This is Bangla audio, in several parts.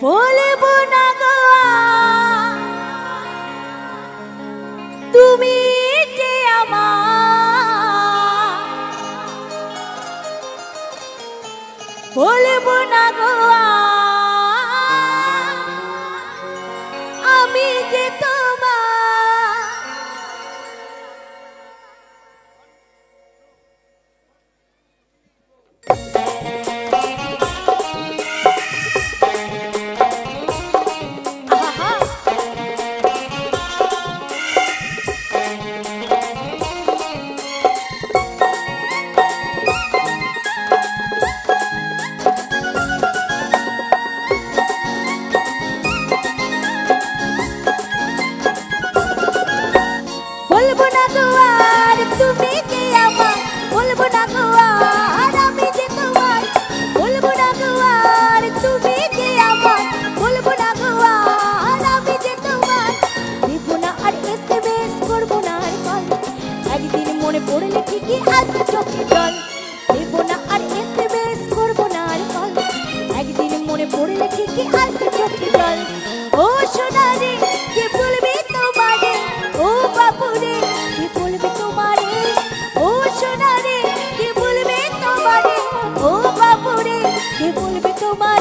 বলব না গো তুমি যে আমার। বলব না মনে পড়লে ঠিকই আসবে চোখে জল। দেবো না আর এসএমএস করব না আর কল। একদিন মনে পড়লে ঠিকই আসবে চোখে জল। ও সোনারে কে বলবে তোমারে? ও বাপুরে কে বলবে তোমারে? ও সোনারে কে বলবে তোমারে? ও বাপুরে কে বলবে তোমারে?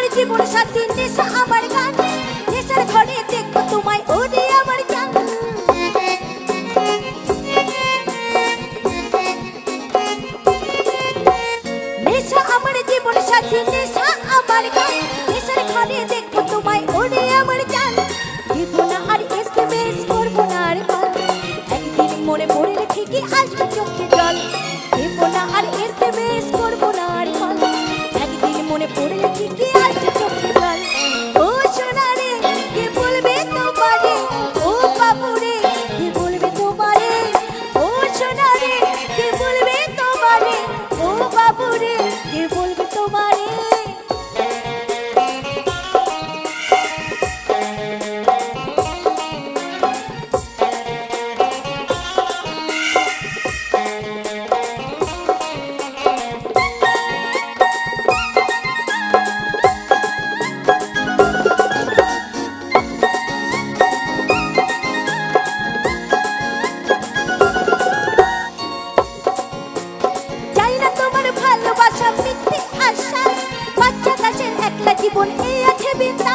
আমার জীবন সাথী, নেশা আমার গান। নেশার ঘরে দেখব তোমায়, ওরে আমার জান নেশা আমার জীবন সাথী, নেশা আমার গান। নেশার ঘরে দেখব তোমায়, ওরে আমার জান দিব না আর এসএমএস করব না আর কল। একদিন মনে পড়ে ঠিকই আসবে চোখে জল। দেব না আর এসএমএস করব মিথ্যে আশা বাচ্চা গাছের একলা জীবন এই আছে বিন্দা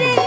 রে